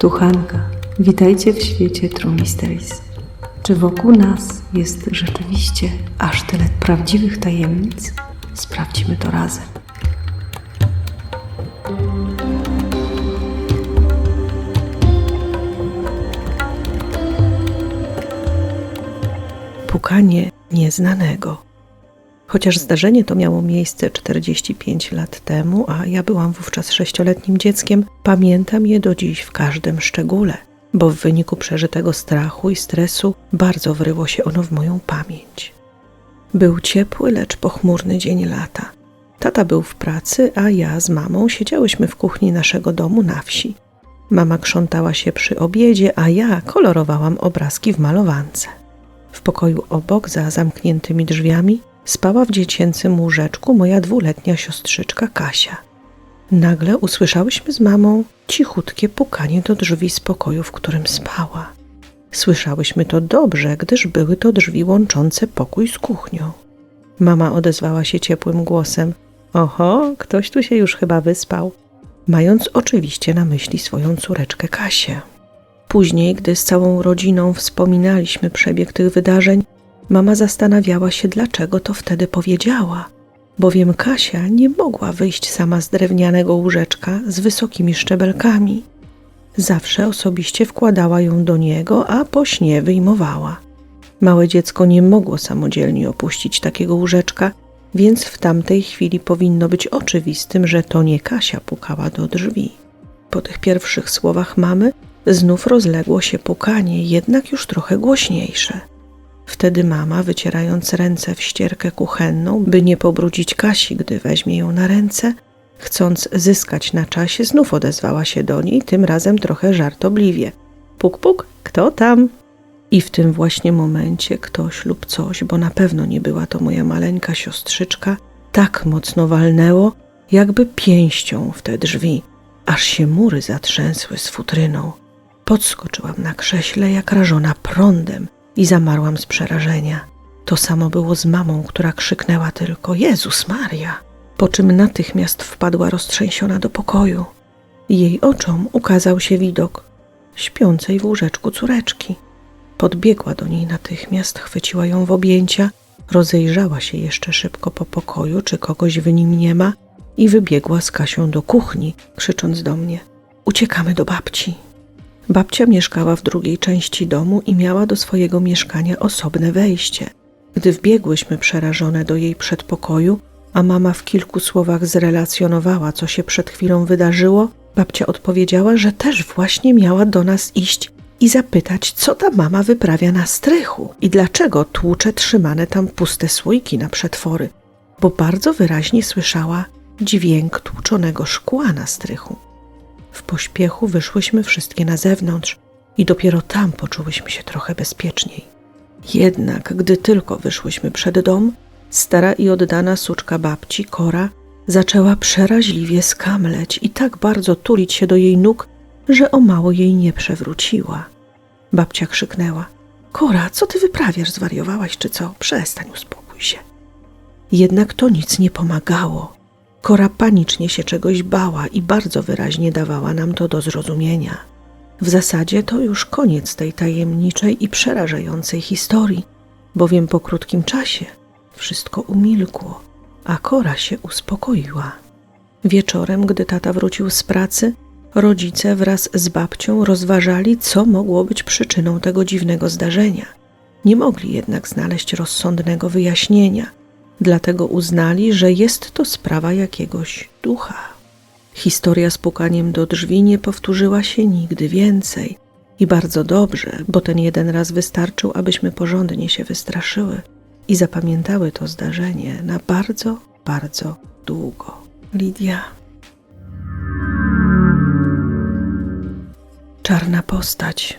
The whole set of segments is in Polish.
Tu Hanka. Witajcie w świecie True Mysteries. Czy wokół nas jest rzeczywiście aż tyle prawdziwych tajemnic? Sprawdźmy to razem. Pukanie nieznanego. Chociaż zdarzenie to miało miejsce 45 lat temu, a ja byłam wówczas sześcioletnim dzieckiem, pamiętam je do dziś w każdym szczególe, bo w wyniku przeżytego strachu i stresu bardzo wryło się ono w moją pamięć. Był ciepły, lecz pochmurny dzień lata. Tata był w pracy, a ja z mamą siedziałyśmy w kuchni naszego domu na wsi. Mama krzątała się przy obiedzie, a ja kolorowałam obrazki w malowance. W pokoju obok, za zamkniętymi drzwiami, spała w dziecięcym łóżeczku moja dwuletnia siostrzyczka Kasia. Nagle usłyszałyśmy z mamą cichutkie pukanie do drzwi z pokoju, w którym spała. Słyszałyśmy to dobrze, gdyż były to drzwi łączące pokój z kuchnią. Mama odezwała się ciepłym głosem: Oho, ktoś tu się już chyba wyspał, mając oczywiście na myśli swoją córeczkę Kasię. Później, gdy z całą rodziną wspominaliśmy przebieg tych wydarzeń, mama zastanawiała się, dlaczego to wtedy powiedziała, bowiem Kasia nie mogła wyjść sama z drewnianego łóżeczka z wysokimi szczebelkami. Zawsze osobiście wkładała ją do niego, a po śnie wyjmowała. Małe dziecko nie mogło samodzielnie opuścić takiego łóżeczka, więc w tamtej chwili powinno być oczywistym, że to nie Kasia pukała do drzwi. Po tych pierwszych słowach mamy znów rozległo się pukanie, jednak już trochę głośniejsze. Wtedy mama, wycierając ręce w ścierkę kuchenną, by nie pobrudzić Kasi, gdy weźmie ją na ręce, chcąc zyskać na czasie, znów odezwała się do niej, tym razem trochę żartobliwie. Puk, puk, kto tam? I w tym właśnie momencie ktoś lub coś, bo na pewno nie była to moja maleńka siostrzyczka, tak mocno walnęło, jakby pięścią w te drzwi, aż się mury zatrzęsły z futryną. Podskoczyłam na krześle jak rażona prądem i zamarłam z przerażenia. To samo było z mamą, która krzyknęła tylko Jezus Maria, po czym natychmiast wpadła roztrzęsiona do pokoju. Jej oczom ukazał się widok śpiącej w łóżeczku córeczki. Podbiegła do niej natychmiast, chwyciła ją w objęcia, rozejrzała się jeszcze szybko po pokoju, czy kogoś w nim nie ma, i wybiegła z Kasią do kuchni, krzycząc do mnie: Uciekamy do babci. Babcia mieszkała w drugiej części domu i miała do swojego mieszkania osobne wejście. Gdy wbiegłyśmy przerażone do jej przedpokoju, a mama w kilku słowach zrelacjonowała, co się przed chwilą wydarzyło, babcia odpowiedziała, że też właśnie miała do nas iść i zapytać, co ta mama wyprawia na strychu i dlaczego tłucze trzymane tam puste słoiki na przetwory, bo bardzo wyraźnie słyszała dźwięk tłuczonego szkła na strychu. W pośpiechu wyszłyśmy wszystkie na zewnątrz i dopiero tam poczułyśmy się trochę bezpieczniej. Jednak gdy tylko wyszłyśmy przed dom, stara i oddana suczka babci, Kora, zaczęła przeraźliwie skamleć i tak bardzo tulić się do jej nóg, że o mało jej nie przewróciła. Babcia krzyknęła: Kora, co ty wyprawiasz? Zwariowałaś czy co? Przestań, uspokój się. Jednak to nic nie pomagało. Kora panicznie się czegoś bała i bardzo wyraźnie dawała nam to do zrozumienia. W zasadzie to już koniec tej tajemniczej i przerażającej historii, bowiem po krótkim czasie wszystko umilkło, a Kora się uspokoiła. Wieczorem, gdy tata wrócił z pracy, rodzice wraz z babcią rozważali, co mogło być przyczyną tego dziwnego zdarzenia. Nie mogli jednak znaleźć rozsądnego wyjaśnienia – dlatego uznali, że jest to sprawa jakiegoś ducha. Historia z pukaniem do drzwi nie powtórzyła się nigdy więcej. I bardzo dobrze, bo ten jeden raz wystarczył, abyśmy porządnie się wystraszyły i zapamiętały to zdarzenie na bardzo, bardzo długo. Lidia. Czarna postać.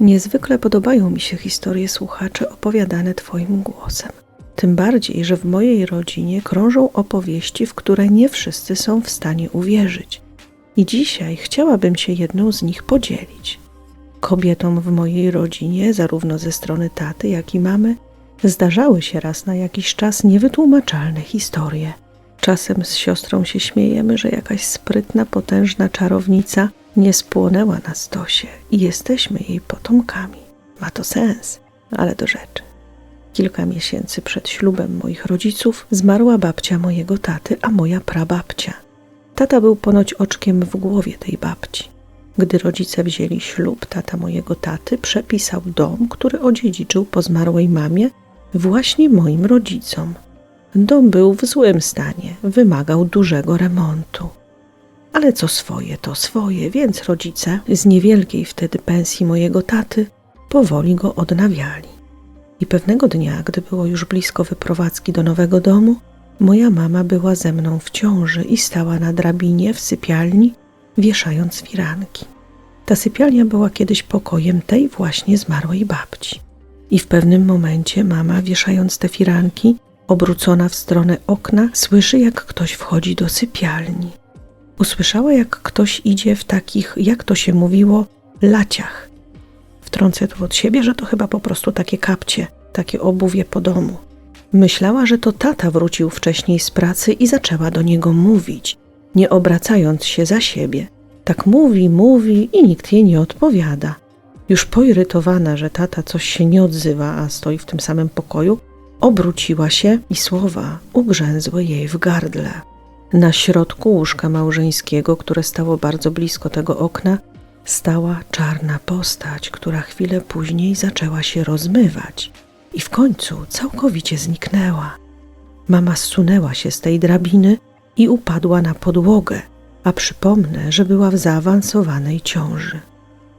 Niezwykle podobają mi się historie słuchaczy opowiadane Twoim głosem. Tym bardziej, że w mojej rodzinie krążą opowieści, w które nie wszyscy są w stanie uwierzyć. I dzisiaj chciałabym się jedną z nich podzielić. Kobietom w mojej rodzinie, zarówno ze strony taty, jak i mamy, zdarzały się raz na jakiś czas niewytłumaczalne historie. Czasem z siostrą się śmiejemy, że jakaś sprytna, potężna czarownica nie spłonęła na stosie i jesteśmy jej potomkami. Ma to sens, ale do rzeczy. Kilka miesięcy przed ślubem moich rodziców zmarła babcia mojego taty, a moja prababcia. Tata był ponoć oczkiem w głowie tej babci. Gdy rodzice wzięli ślub, tata mojego taty przepisał dom, który odziedziczył po zmarłej mamie, właśnie moim rodzicom. Dom był w złym stanie, wymagał dużego remontu. Ale co swoje, to swoje, więc rodzice z niewielkiej wtedy pensji mojego taty powoli go odnawiali. I pewnego dnia, gdy było już blisko wyprowadzki do nowego domu, moja mama była ze mną w ciąży i stała na drabinie w sypialni, wieszając firanki. Ta sypialnia była kiedyś pokojem tej właśnie zmarłej babci. I w pewnym momencie mama, wieszając te firanki, obrócona w stronę okna, słyszy, jak ktoś wchodzi do sypialni. Usłyszała, jak ktoś idzie w takich, jak to się mówiło, laciach. Wtrącę tu od siebie, że to chyba po prostu takie kapcie, takie obuwie po domu. Myślała, że to tata wrócił wcześniej z pracy i zaczęła do niego mówić, nie obracając się za siebie. Tak mówi, mówi i nikt jej nie odpowiada. Już poirytowana, że tata coś się nie odzywa, a stoi w tym samym pokoju, obróciła się i słowa ugrzęzły jej w gardle. Na środku łóżka małżeńskiego, które stało bardzo blisko tego okna, stała czarna postać, która chwilę później zaczęła się rozmywać i w końcu całkowicie zniknęła. Mama zsunęła się z tej drabiny i upadła na podłogę, a przypomnę, że była w zaawansowanej ciąży.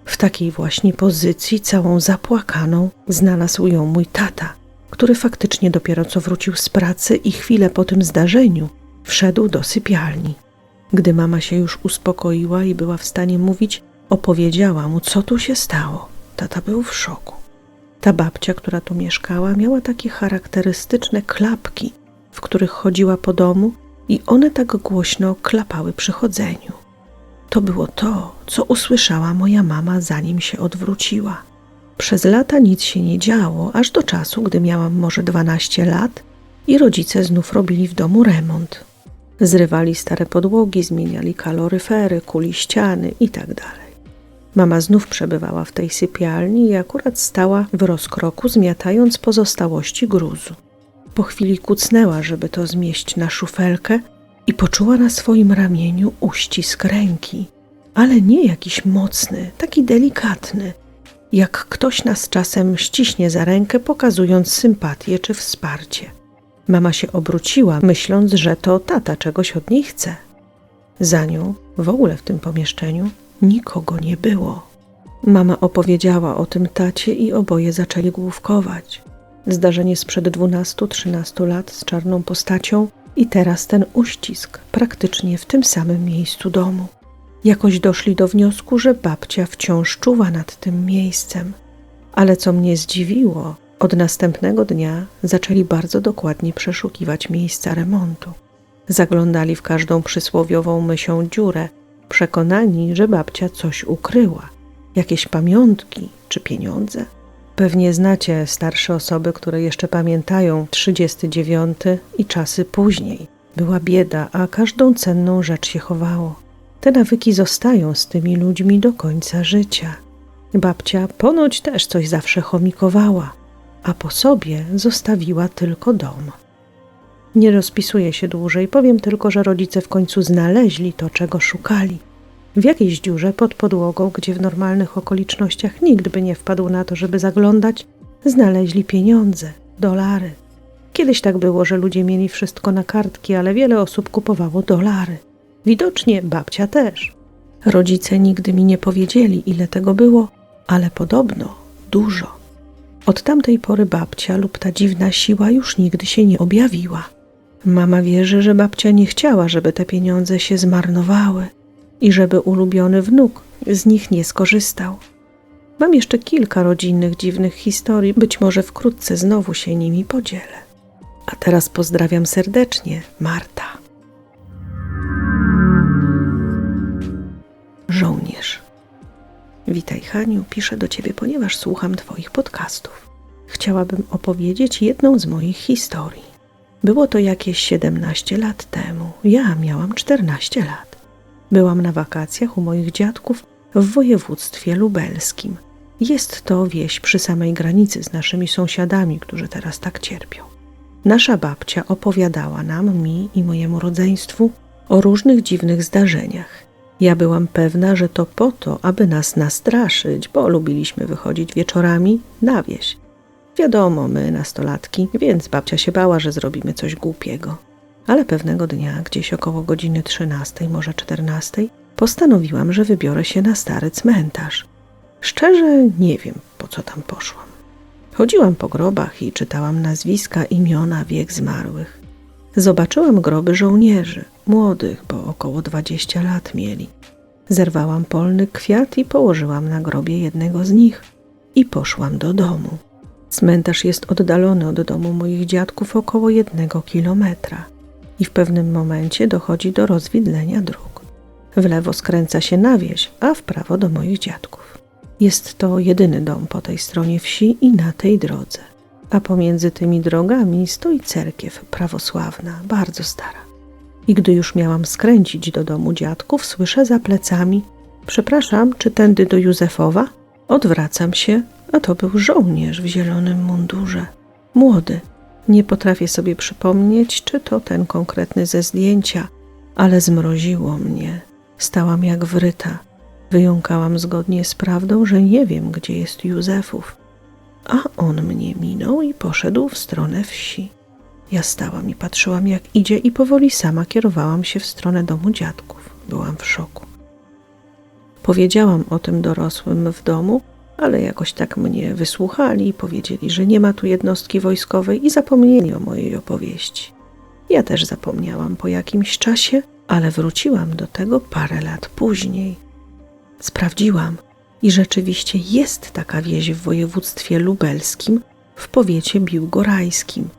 W takiej właśnie pozycji, całą zapłakaną, znalazł ją mój tata, który faktycznie dopiero co wrócił z pracy i chwilę po tym zdarzeniu wszedł do sypialni. Gdy mama się już uspokoiła i była w stanie mówić, opowiedziała mu, co tu się stało. Tata był w szoku. Ta babcia, która tu mieszkała, miała takie charakterystyczne klapki, w których chodziła po domu i one tak głośno klapały przy chodzeniu. To było to, co usłyszała moja mama, zanim się odwróciła. Przez lata nic się nie działo, aż do czasu, gdy miałam może 12 lat i rodzice znów robili w domu remont. Zrywali stare podłogi, zmieniali kaloryfery, kuli ściany itd. Mama znów przebywała w tej sypialni i akurat stała w rozkroku, zmiatając pozostałości gruzu. Po chwili kucnęła, żeby to zmieść na szufelkę i poczuła na swoim ramieniu uścisk ręki, ale nie jakiś mocny, taki delikatny, jak ktoś nas czasem ściśnie za rękę, pokazując sympatię czy wsparcie. Mama się obróciła, myśląc, że to tata czegoś od niej chce. Za nią, w ogóle w tym pomieszczeniu, nikogo nie było. Mama opowiedziała o tym tacie i oboje zaczęli główkować. Zdarzenie sprzed 12-13 lat z czarną postacią i teraz ten uścisk praktycznie w tym samym miejscu domu. Jakoś doszli do wniosku, że babcia wciąż czuwa nad tym miejscem. Ale co mnie zdziwiło, od następnego dnia zaczęli bardzo dokładnie przeszukiwać miejsca remontu. Zaglądali w każdą przysłowiową mysią dziurę, przekonani, że babcia coś ukryła jakieś pamiątki czy pieniądze. Pewnie znacie starsze osoby, które jeszcze pamiętają 39 i czasy później. Była bieda, a każdą cenną rzecz się chowało. Te nawyki zostają z tymi ludźmi do końca życia. Babcia ponoć też coś zawsze chomikowała, a po sobie zostawiła tylko dom. Nie rozpisuję się dłużej, powiem tylko, że rodzice w końcu znaleźli to, czego szukali. W jakiejś dziurze pod podłogą, gdzie w normalnych okolicznościach nikt by nie wpadł na to, żeby zaglądać, znaleźli pieniądze, dolary. Kiedyś tak było, że ludzie mieli wszystko na kartki, ale wiele osób kupowało dolary. Widocznie babcia też. Rodzice nigdy mi nie powiedzieli, ile tego było, ale podobno dużo. Od tamtej pory babcia lub ta dziwna siła już nigdy się nie objawiła. Mama wierzy, że babcia nie chciała, żeby te pieniądze się zmarnowały i żeby ulubiony wnuk z nich nie skorzystał. Mam jeszcze kilka rodzinnych dziwnych historii, być może wkrótce znowu się nimi podzielę. A teraz pozdrawiam serdecznie, Marta. Żołnierz. Witaj, Haniu, piszę do ciebie, ponieważ słucham Twoich podcastów. Chciałabym opowiedzieć jedną z moich historii. Było to jakieś 17 lat temu. Ja miałam 14 lat. Byłam na wakacjach u moich dziadków w województwie lubelskim. Jest to wieś przy samej granicy z naszymi sąsiadami, którzy teraz tak cierpią. Nasza babcia opowiadała nam, mi i mojemu rodzeństwu o różnych dziwnych zdarzeniach. Ja byłam pewna, że to po to, aby nas nastraszyć, bo lubiliśmy wychodzić wieczorami na wieś. Wiadomo, my nastolatki, więc babcia się bała, że zrobimy coś głupiego. Ale pewnego dnia, gdzieś około godziny 13, może 14, postanowiłam, że wybiorę się na stary cmentarz. Szczerze nie wiem, po co tam poszłam. Chodziłam po grobach i czytałam nazwiska, imiona, wiek zmarłych. Zobaczyłam groby żołnierzy, młodych, bo około 20 lat mieli. Zerwałam polny kwiat i położyłam na grobie jednego z nich i poszłam do domu. Cmentarz jest oddalony od domu moich dziadków około jednego kilometra i w pewnym momencie dochodzi do rozwidlenia dróg. W lewo skręca się na wieś, a w prawo do moich dziadków. Jest to jedyny dom po tej stronie wsi i na tej drodze, a pomiędzy tymi drogami stoi cerkiew prawosławna, bardzo stara. I gdy już miałam skręcić do domu dziadków, słyszę za plecami: Przepraszam, czy tędy do Józefowa? Odwracam się, a to był żołnierz w zielonym mundurze. Młody. Nie potrafię sobie przypomnieć, czy to ten konkretny ze zdjęcia, ale zmroziło mnie. Stałam jak wryta. Wyjąkałam zgodnie z prawdą, że nie wiem, gdzie jest Józefów. A on mnie minął i poszedł w stronę wsi. Ja stałam i patrzyłam, jak idzie, i powoli sama kierowałam się w stronę domu dziadków. Byłam w szoku. Powiedziałam o tym dorosłym w domu, ale jakoś tak mnie wysłuchali powiedzieli, że nie ma tu jednostki wojskowej i zapomnieli o mojej opowieści. Ja też zapomniałam po jakimś czasie, ale wróciłam do tego parę lat później. Sprawdziłam i rzeczywiście jest taka wieś w województwie lubelskim, w powiecie biłgorajskim.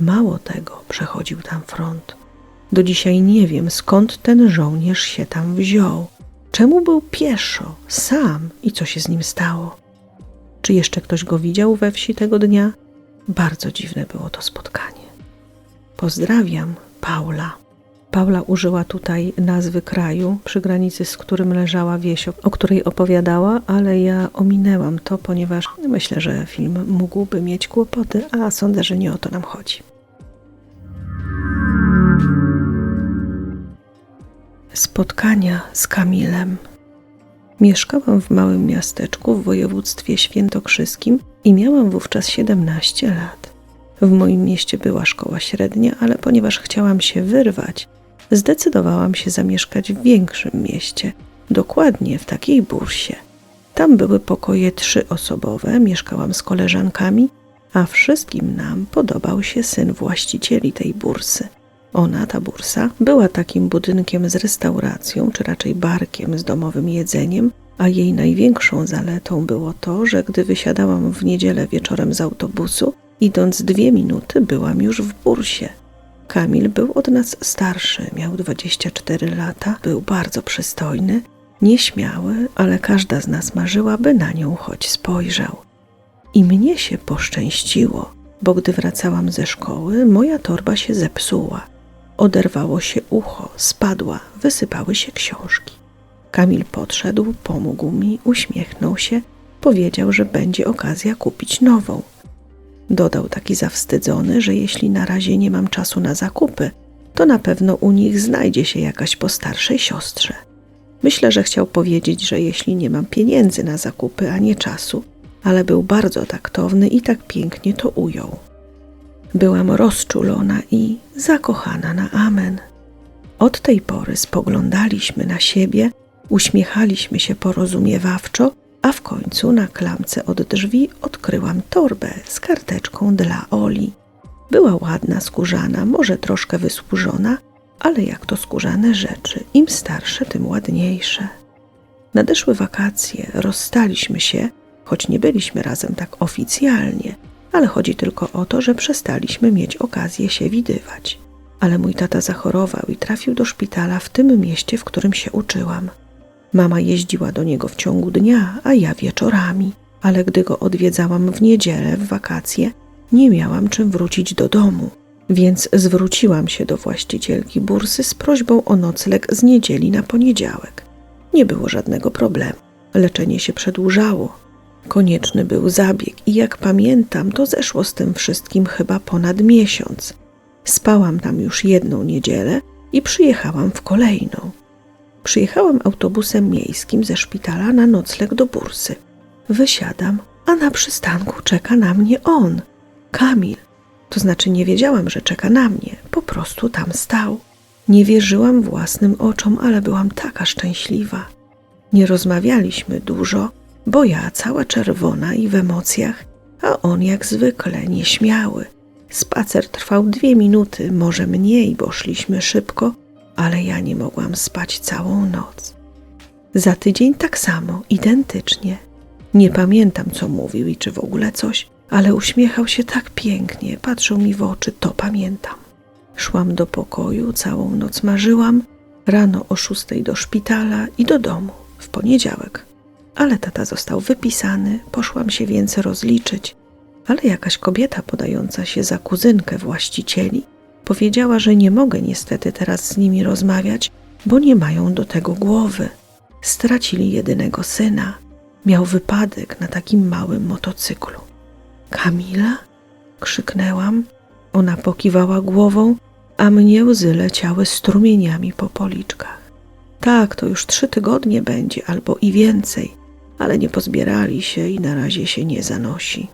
Mało tego, przechodził tam front. Do dzisiaj nie wiem, skąd ten żołnierz się tam wziął. Czemu był pieszo, sam i co się z nim stało? Czy jeszcze ktoś go widział we wsi tego dnia? Bardzo dziwne było to spotkanie. Pozdrawiam, Paula. Paula użyła tutaj nazwy kraju, przy granicy z którym leżała wieś, o której opowiadała, ale ja ominęłam to, ponieważ myślę, że film mógłby mieć kłopoty, a sądzę, że nie o to nam chodzi. Spotkania z Kamilem. Mieszkałam w małym miasteczku w województwie świętokrzyskim i miałam wówczas 17 lat. W moim mieście była szkoła średnia, ale ponieważ chciałam się wyrwać, zdecydowałam się zamieszkać w większym mieście, dokładnie w takiej bursie. Tam były pokoje trzyosobowe, mieszkałam z koleżankami, a wszystkim nam podobał się syn właścicieli tej bursy. Ona, ta bursa, była takim budynkiem z restauracją, czy raczej barkiem z domowym jedzeniem, a jej największą zaletą było to, że gdy wysiadałam w niedzielę wieczorem z autobusu, idąc dwie minuty, byłam już w bursie. Kamil był od nas starszy, miał 24 lata, był bardzo przystojny, nieśmiały, ale każda z nas marzyła, by na nią choć spojrzał. I mnie się poszczęściło, bo gdy wracałam ze szkoły, moja torba się zepsuła. Oderwało się ucho, spadła, wysypały się książki. Kamil podszedł, pomógł mi, uśmiechnął się, powiedział, że będzie okazja kupić nową. Dodał taki zawstydzony, że jeśli na razie nie mam czasu na zakupy, to na pewno u nich znajdzie się jakaś po starszej siostrze. Myślę, że chciał powiedzieć, że jeśli nie mam pieniędzy na zakupy, a nie czasu, ale był bardzo taktowny i tak pięknie to ujął. Byłam rozczulona i zakochana na amen. Od tej pory spoglądaliśmy na siebie, uśmiechaliśmy się porozumiewawczo, a w końcu na klamce od drzwi odkryłam torbę z karteczką dla Oli. Była ładna, skórzana, może troszkę wysłużona, ale jak to skórzane rzeczy, im starsze, tym ładniejsze. Nadeszły wakacje, rozstaliśmy się, choć nie byliśmy razem tak oficjalnie, ale chodzi tylko o to, że przestaliśmy mieć okazję się widywać. Ale mój tata zachorował i trafił do szpitala w tym mieście, w którym się uczyłam. Mama jeździła do niego w ciągu dnia, a ja wieczorami, ale gdy go odwiedzałam w niedzielę, w wakacje, nie miałam czym wrócić do domu. więc zwróciłam się do właścicielki bursy z prośbą o nocleg z niedzieli na poniedziałek. Nie było żadnego problemu. Leczenie się przedłużało. Konieczny był zabieg i jak pamiętam, to zeszło z tym wszystkim chyba ponad miesiąc. Spałam tam już jedną niedzielę i przyjechałam w kolejną. Przyjechałam autobusem miejskim ze szpitala na nocleg do bursy. Wysiadam, a na przystanku czeka na mnie on, Kamil. To znaczy nie wiedziałam, że czeka na mnie, po prostu tam stał. Nie wierzyłam własnym oczom, ale byłam taka szczęśliwa. Nie rozmawialiśmy dużo, bo ja cała czerwona i w emocjach, a on jak zwykle nieśmiały. Spacer trwał dwie minuty, może mniej, bo szliśmy szybko, ale ja nie mogłam spać całą noc. Za tydzień tak samo, identycznie. Nie pamiętam, co mówił i czy w ogóle coś, ale uśmiechał się tak pięknie, patrzył mi w oczy, to pamiętam. Szłam do pokoju, całą noc marzyłam, rano o szóstej do szpitala i do domu w poniedziałek. Ale tata został wypisany, poszłam się więc rozliczyć, ale jakaś kobieta podająca się za kuzynkę właścicieli powiedziała, że nie mogę niestety teraz z nimi rozmawiać, bo nie mają do tego głowy. Stracili jedynego syna. Miał wypadek na takim małym motocyklu. Kamila? krzyknęłam. Ona pokiwała głową, a mnie łzy leciały strumieniami po policzkach. Tak, to już trzy tygodnie będzie, albo i więcej, ale nie pozbierali się i na razie się nie zanosi.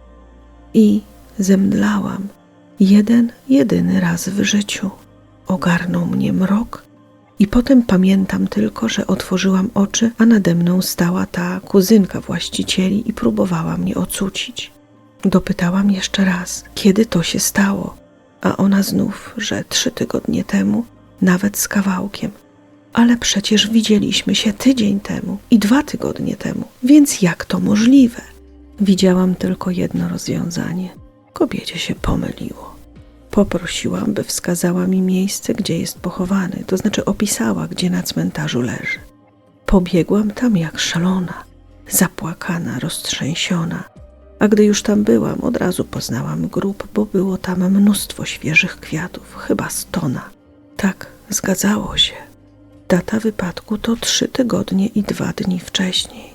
I zemdlałam. Jeden, jedyny raz w życiu. Ogarnął mnie mrok i potem pamiętam tylko, że otworzyłam oczy, a nade mną stała ta kuzynka właścicieli i próbowała mnie ocucić. Dopytałam jeszcze raz, kiedy to się stało, a ona znów, że trzy tygodnie temu, nawet z kawałkiem. Ale przecież widzieliśmy się tydzień temu i dwa tygodnie temu, więc jak to możliwe? Widziałam tylko jedno rozwiązanie. Kobiecie się pomyliło. Poprosiłam, by wskazała mi miejsce, gdzie jest pochowany, to znaczy opisała, gdzie na cmentarzu leży. Pobiegłam tam jak szalona, zapłakana, roztrzęsiona. A gdy już tam byłam, od razu poznałam grób, bo było tam mnóstwo świeżych kwiatów, chyba stona. Tak, zgadzało się. Data wypadku to trzy tygodnie i dwa dni wcześniej.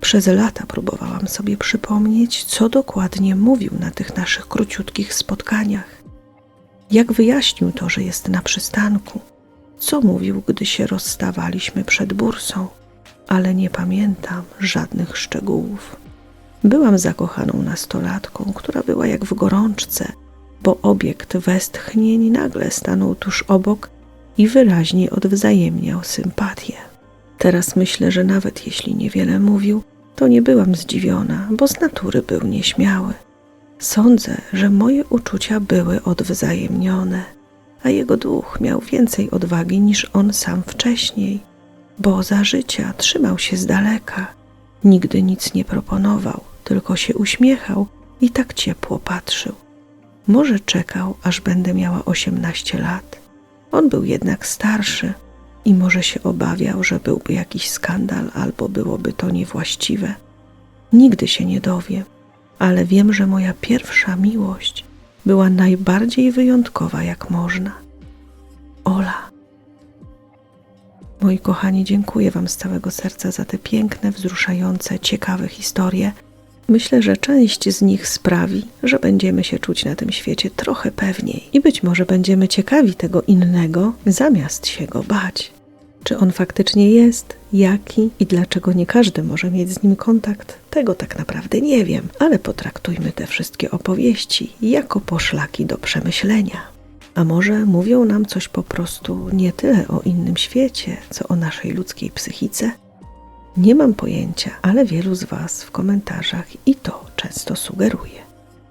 Przez lata próbowałam sobie przypomnieć, co dokładnie mówił na tych naszych króciutkich spotkaniach. Jak wyjaśnił to, że jest na przystanku? Co mówił, gdy się rozstawaliśmy przed bursą? Ale nie pamiętam żadnych szczegółów. Byłam zakochaną nastolatką, która była jak w gorączce, bo obiekt westchnień nagle stanął tuż obok i wyraźnie odwzajemniał sympatię. Teraz myślę, że nawet jeśli niewiele mówił, to nie byłam zdziwiona, bo z natury był nieśmiały. Sądzę, że moje uczucia były odwzajemnione, a jego duch miał więcej odwagi niż on sam wcześniej, bo za życia trzymał się z daleka, nigdy nic nie proponował, tylko się uśmiechał i tak ciepło patrzył. Może czekał, aż będę miała osiemnaście lat. On był jednak starszy i może się obawiał, że byłby jakiś skandal albo byłoby to niewłaściwe. Nigdy się nie dowiem, ale wiem, że moja pierwsza miłość była najbardziej wyjątkowa, jak można. Ola. Moi kochani, dziękuję Wam z całego serca za te piękne, wzruszające, ciekawe historie. Myślę, że część z nich sprawi, że będziemy się czuć na tym świecie trochę pewniej i być może będziemy ciekawi tego innego, zamiast się go bać. Czy on faktycznie jest, jaki i dlaczego nie każdy może mieć z nim kontakt, tego tak naprawdę nie wiem, ale potraktujmy te wszystkie opowieści jako poszlaki do przemyślenia. A może mówią nam coś po prostu nie tyle o innym świecie, co o naszej ludzkiej psychice? Nie mam pojęcia, ale wielu z Was w komentarzach i to często sugeruje.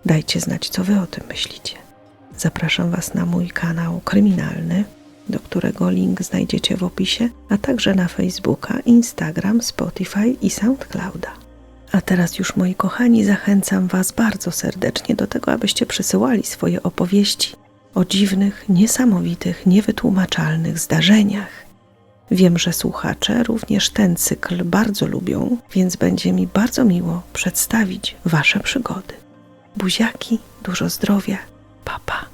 Dajcie znać, co Wy o tym myślicie. Zapraszam Was na mój kanał kryminalny, do którego link znajdziecie w opisie, a także na Facebooka, Instagram, Spotify i SoundClouda. A teraz już, moi kochani, zachęcam Was bardzo serdecznie do tego, abyście przysyłali swoje opowieści o dziwnych, niesamowitych, niewytłumaczalnych zdarzeniach. Wiem, że słuchacze również ten cykl bardzo lubią, więc będzie mi bardzo miło przedstawić Wasze przygody. Buziaki, dużo zdrowia, papa. Pa.